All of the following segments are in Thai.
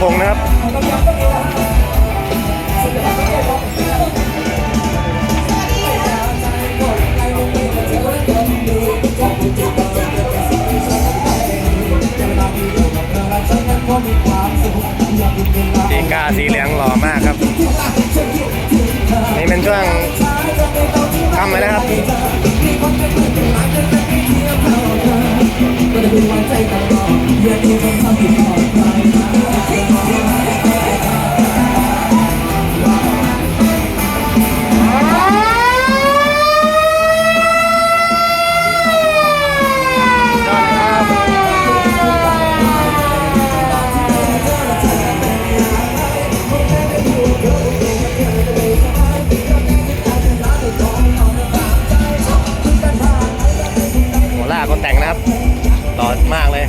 พงศ์นะครับสีกาสีเหลืองหล่อมากครับ นี่เป็นช่วงค่ำเลยนะครับย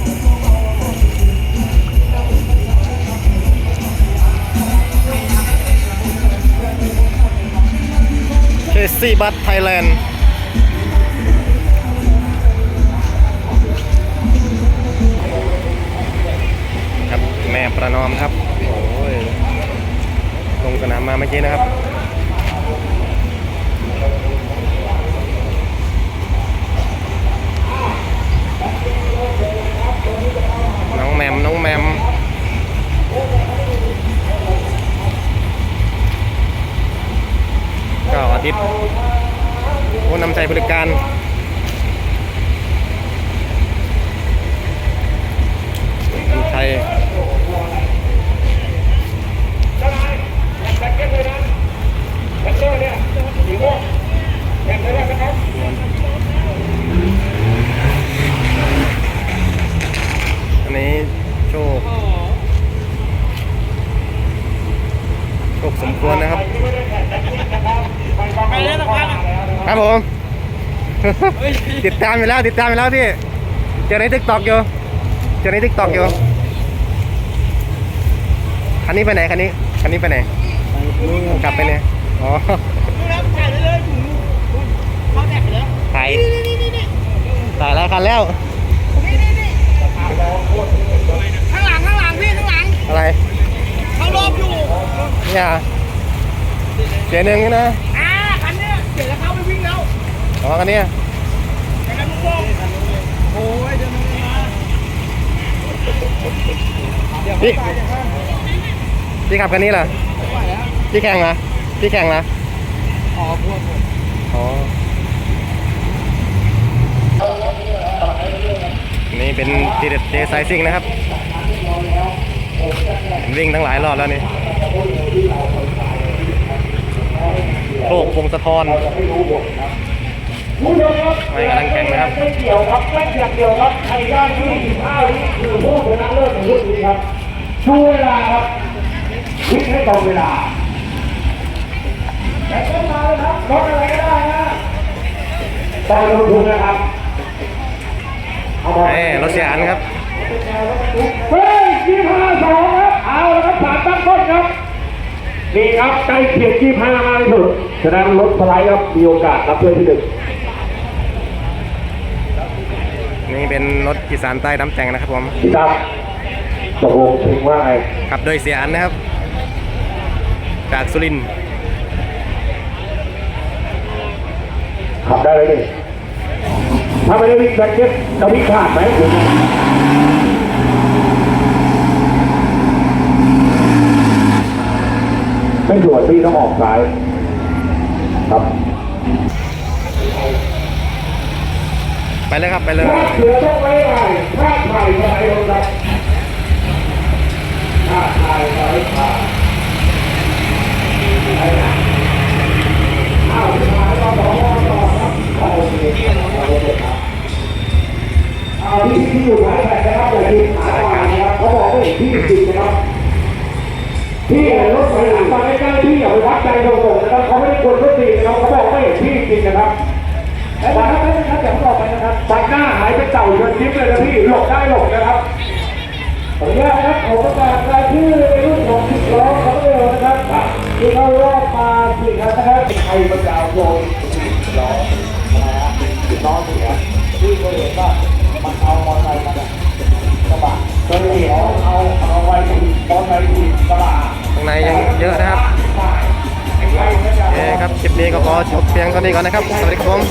เลยเคซี่บัตไทยแลนด์ครับแม่ประนอมครับ โอ้ยลงสนามมาเมื่อกี้นะครับ น้องแมม น้องแมม ก็อา ทิตย์ผู้นำใจบริการคุณชัยอันนี้โชค โชคสมควรนะครับ ไปแล้วนะครับครับผม ติดตามไปแล้วติดตามไปแล้วพี่เจอในทิกตอกอยู่เจอในทิกตอกอยู่คันนี้ไปไหนคันนี้คันนี้ไปไหนกลับไปเนี่ยอ๋อดูแล้วถ่ายได้เลยถุงเขาแตกไปแล้วถ่ายนี่นี่นี่นี่ถ่ายแล้วคันแล้วนี่นี่นี่ข้างหลังข้างหลังพี่ข้างหลังอะไรเขารอบอยู่เนี่ยเสียหนึ่งนี่นะ อ๋อคันนี้แต่กันมุกโอ้ยเดี๋ยวมันมาเดี๋ยวพี่พี่ขับคันนี้เหรอพี่แข่งเหรอพี่แข่งเหรออ๋อพวกอ๋อนี่เป็นทีเด็ดเจไซซิ่งนะครับ วิ่งทั้งหลายรอบแล้วนี่โชคพงศธร ไม่กำลังแข่งนะครับไม่เกี่ยวครับไม่เกี่ยวเดียวครับใครได้ที่15วิคือผู้ชนะเลิศในรุ่นนี้ครับชูเวลาครับวิ่งให้ตรงเวลาแต่ก็มาเลยครับรถอะไรก็ได้นะตอนลงทุนนะครับเอาบอลเอ้รถเสียอันครับเฮ้ยยี่ห้าสองครับเอาละครับผ่านตั้งต้นครับนี่ครับใกล้เคียงยี่ห้ามากที่สุดฉะนั้นรถสไลด์ครับมีโอกาสรับเพื่อนที่หนึ่ง นี่เป็นรถอีสานใต้น้ำแต่งนะครับผมพี่ตั้มตกลงถึงว่าไงขับโดยเสียอันนะครับ จากสุรินทร์ขับได้เลยนี่ถ้าไม่ได้วิ่งแบ็คเก็ตจะวิ่งขาดไหมไม่ด่วนพี่ต้องออกซ้ายครับ ไปเลยครับไปเลยเสือต้องไม่ไหวถ้าไผ่ไม่ลงครับถ้าไผ่ไม่ผ่านอ้าวสุดท้ายเราบอกว่าต่อครับโอเคเอาที่ที่อยู่หลายแผ่นนะครับอย่ายืนขาอ่อนนะครับเขาบอกไม่เห็นที่จริงนะครับพี่รถไฟหลังมาใกล้ๆพี่อย่าไปวัดใจตรงๆนะครับเขาไม่ได้ควรรถตีนะครับเขาบอกไม่เห็นที่จริงนะครับ ครับท่านนะครับอย่าเพิ่งออกไปนะครับบังหน้าหายไปเต่าเชิญยิ้มเลยนะพี่หลบได้หลบนะครับขออนุญาตนะครับผมประกาศรายชื่อในรุ่นของสิบล้อของเร็วนะครับที่เข้ารอบมาสี่ครั้นะครับไครประกาศโดนสิบล้อนะฮะสิบล้อเสียที่เขาเห็นว่ามันเอามอเตอร์ไซค์มาเนี่ยกระบะเสียเอาเอาไว้ที่ตอร์นที่กระบะข้างในยังเยอะนะครับโอเคครับ คลิปนี้ก็ขอจบเพียงเท่านี้ก่อนนะครับ สวัสดีครับผม